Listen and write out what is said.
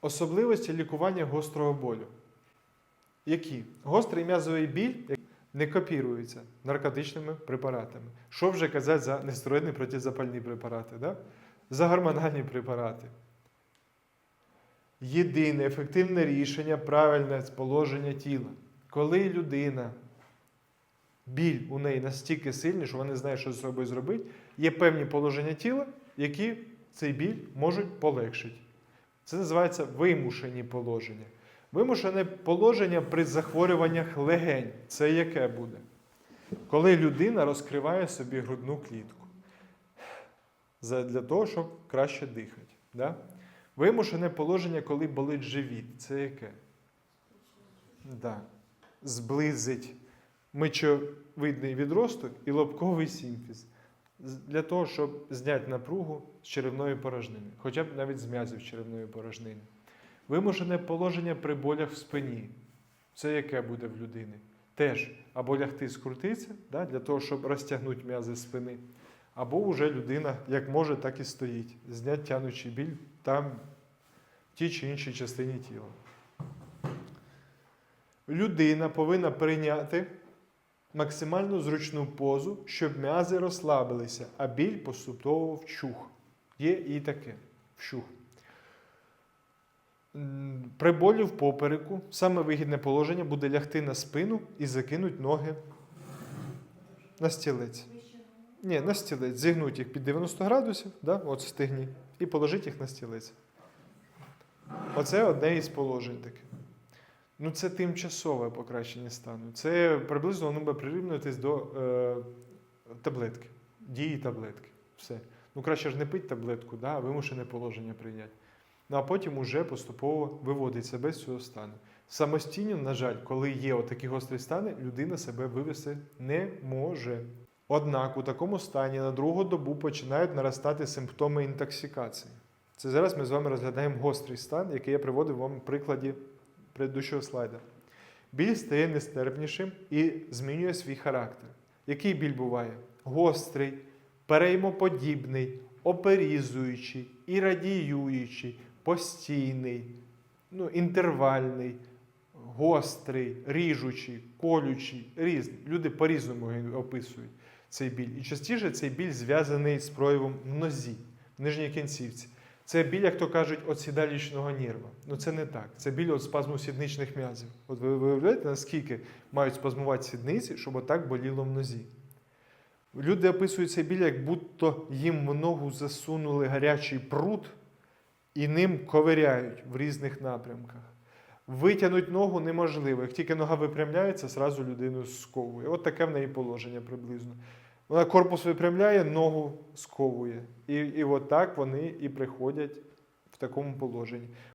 Особливості лікування гострого болю. Які? Гострий м'язовий біль не копірується наркотичними препаратами. Що вже казати за нестероїдні протизапальні препарати, да? за гормональні препарати. Єдине ефективне рішення правильне положення тіла. Коли людина, біль у неї настільки сильний, що вона не знає, що з собою зробити, є певні положення тіла, які цей біль можуть полегшити. Це називається вимушені положення. Вимушене положення при захворюваннях легень. Це яке буде? Коли людина розкриває собі грудну клітку для того, щоб краще дихати. Да? Вимушене положення, коли болить живіт. Це яке? Да. Зблизить мичовидний відросток і лобковий симфіз. Для того, щоб зняти напругу з черевної порожнини, хоча б навіть з м'язів черевної порожнини. Вимушене положення при болях в спині. Це яке буде в людини? Теж або лягти скрутитися, да, для того, щоб розтягнути м'язи спини, або вже людина як може, так і стоїть, зняти тянучий біль там в тій чи іншій частині тіла. Людина повинна прийняти максимально зручну позу, щоб м'язи розслабилися, а біль поступово вчух. Є і таке вчух. М, При болі в попереку саме вигідне положення буде лягти на спину і закинути ноги на стілець. Ні, на стілець. Зігнути їх під 90 градусів, да, от в стегні, і положити їх на стілець. Оце одне із положень таке. Ну, це тимчасове покращення стану. Це приблизно воно буде прирівнюватись до е, таблетки, дії таблетки. Все. Ну, краще ж не пити таблетку, да, вимушене положення прийняти. Ну, а потім уже поступово виводить себе з цього стану. Самостійно, на жаль, коли є отакі гострі стани, людина себе вивести не може. Однак у такому стані на другу добу починають наростати симптоми інтоксикації. Це зараз ми з вами розглядаємо гострий стан, який я приводив вам в прикладі предыдущого слайда. Біль стає нестерпнішим і змінює свій характер. Який біль буває? Гострий, переймоподібний, оперізуючий, ірадіюючий, постійний, ну, інтервальний, гострий, ріжучий, колючий, різний. Люди по-різному описують цей біль. І частіше цей біль зв'язаний з проявом в нозі, в нижній кінцівці. Це біль, як то кажуть, от сідалічного нерва. Ну це не так. Це біль від спазму сідничних м'язів. От ви виявляєте, наскільки мають спазмувати сідниці, щоб отак боліло в нозі. Люди описують цей біль, як будто їм в ногу засунули гарячий прут і ним ковиряють в різних напрямках. Витягнути ногу неможливо. Як тільки нога випрямляється, зразу людину сковує. От таке в неї положення приблизно. Вона корпус випрямляє, ногу сковує. І, і от вони і приходять в такому положенні.